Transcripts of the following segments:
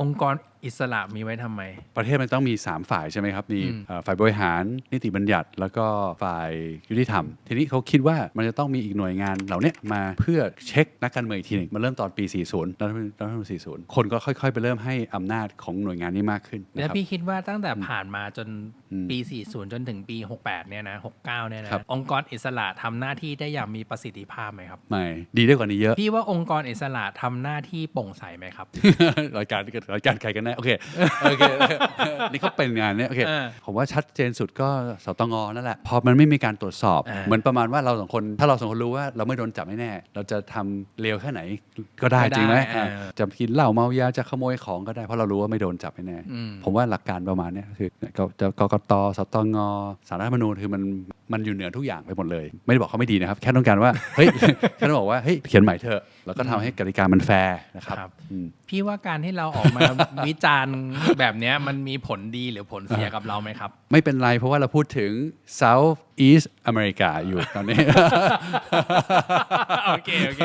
องค์กร อิสระมีไว้ทำไม ประเทศมันต้องมี 3 ฝ่ายใช่ไหมครับ มีอืมเอ่อฝ่ายบริหารนิติบัญญัติ แล้วก็ฝ่ายยุติธรรม ทีนี้เขาคิดว่ามันจะต้องมีอีกหน่วยงานเหล่าเนี้ยมาเพื่อเช็คนักการเมืองอีกทีหนึ่งมาเริ่มตอนปี 40รัฐธรรมนูญรัฐธรรมนูญ40 คนก็ค่อยๆ ไปเริ่มให้อำนาจของหน่วยงานนี้มากขึ้นนะแล้วครับพี่คิดว่าตั้งแต่ผ่านมาจนอืมปี 40 จนถึงปี 68 เนี่ยนะ 69 เนี่ยนะครับองค์กรอิสระทำหน้าที่ได้อย่างมีประสิทธิภาพไหมครับ ไม่ ดีได้กว่านี้เยอะ พี่ว่าองค์กรอิสระทำหน้าที่โปร่งใสไหมครับ รายการรายการใครกันแน่โอเคโอเคนี่เขาเป็นงานเนี้ยโอเคเออผมว่าชัดเจนสุดก็สตงนั่นแหละพอมันไม่มีการตรวจสอบอ่าเหมือนประมาณว่าเราสองคน ถ้าเราสองคนรู้ว่าเราไม่โดนจับแน่ๆเราจะทำเลวแค่ไหนก็ได้ก็ได้จริงไหมอ่าอ่าจะกินเหล้าเมายาจะขโมยของก็ได้เพราะเรารู้ว่าไม่โดนจับแน่ๆอืมผมว่าหลักการประมาณเนี้ยคือก็จะกกตสตงสารรัฐธรรมนูญคือมันมันอยู่เหนือทุกอย่างไปหมดเลย ไม่ได้บอกเขาไม่ดีนะครับ แค่ต้องการว่าเฮ้ยแค่ต้องบอกว่าเฮ้ยเขียนใหม่เถอะแล้วก็ทำให้กติกามันแฟร์นะครับครับอืมพี่ว่าการที่เราออกมาวิจารณ์แบบเนี้ยมันมีผลดีหรือผลเสียกับเราไหมครับ ไม่เป็นไรเพราะว่าเราพูดถึง South East America อยู่ตอนนี้ โอเค โอเค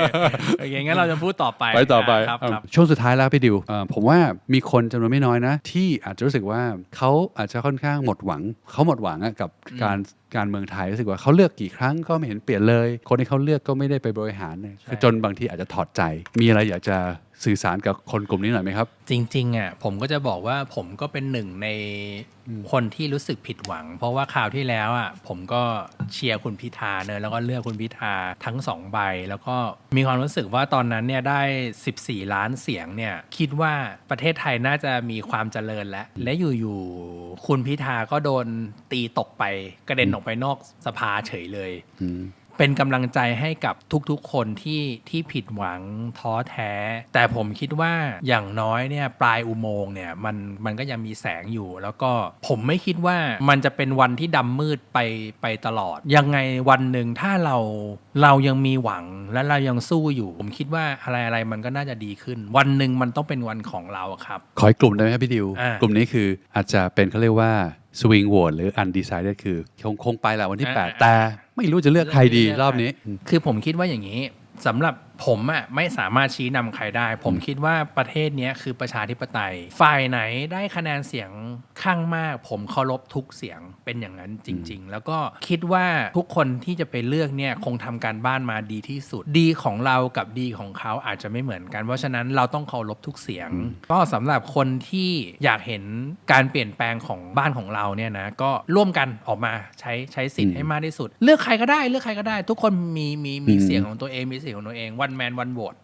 โอเค งั้นเราจะพูดต่อไปไปต่อไปครับอะครับช่วงสุดท้ายแล้วพี่ดิวเอ่อผมว่ามีคนจำนวนไม่น้อยนะ ที่อาจจะรู้สึกว่าเขาอาจจะค่อนข้างหมดหวัง เขาหมดหวังอะกับการการเมืองไทยรู้สึกว่าเขาเลือกกี่ครั้งก็ไม่เห็นเปลี่ยนเลย คนที่เขาเลือกก็ไม่ได้ไปบริหารเนี่ยคือจนบางทีอาจจะถอดใจ มีอะไรอยากจะ สื่อสารกับคนกลุ่มนี้หน่อยไหมครับ จริงๆอะผมก็จะบอกว่าผมก็เป็นหนึ่งในคนที่รู้สึกผิดหวัง เพราะว่าคราวที่แล้วอะผมก็เชียร์คุณพิธาเนอะแล้วก็เลือกคุณพิธาทั้งสองใบ แล้วก็มีความรู้สึกว่าตอนนั้นเนี่ยได้ 14 ล้านเสียงเนี่ยคิดว่าประเทศไทยน่าจะมีความเจริญแล้วและอยู่ๆคุณพิธาก็โดนตีตกไปกระเด็นออกไปนอกสภาเฉยเลยอืม เป็นกำลังใจให้กับทุกๆ คนที่ที่ผิดหวังท้อแท้ แต่ผมคิดว่าอย่างน้อยเนี่ยปลายอุโมงค์เนี่ยมันมันก็ยังมีแสงอยู่ แล้วก็ผมไม่คิดว่ามันจะเป็นวันที่ดำมืดไปไปตลอด ยังไงวันหนึ่งถ้าเราเรายังมีหวังและเรายังสู้อยู่ ผมคิดว่าอะไรอะไรมันก็น่าจะดีขึ้น วันหนึ่งมันต้องเป็นวันของเราอะครับ ขออีกกลุ่มได้ไหมครับพี่ดิว อ่ากลุ่มนี้คืออาจจะเป็นเขาเรียกว่า swing vote หรือ undecided คือคงคงไปแหละวันที่อ่า8แต่ไม่รู้จะเลือกใครดีเลือกรอบนี้ คือผมคิดว่าอย่างนี้สำหรับ ผมอะไม่สามารถชี้นำใครได้ ผมคิดว่าประเทศเนี้ยคือประชาธิปไตย ฝ่ายไหนได้คะแนนเสียงข้างมาก ผมเคารพทุกเสียงเป็นอย่างนั้นจริง ๆ แล้วก็คิดว่าทุกคนที่จะไปเลือกเนี่ยคงทำการบ้านมาดีที่สุด ดีของเรากับดีของเขาอาจจะไม่เหมือนกัน เพราะฉะนั้นเราต้องเคารพทุกเสียง ก็สำหรับคนที่อยากเห็นการเปลี่ยนแปลงของบ้านของเราเนี่ยนะก็ร่วมกันออกมาใช้ใช้สิทธิ์ให้มากที่สุด เลือกใครก็ได้เลือกใครก็ได้ ทุกคนมีมีมีอืมเสียงของตัวเองมีเสียงของตัวเองวันแมนวันโหวต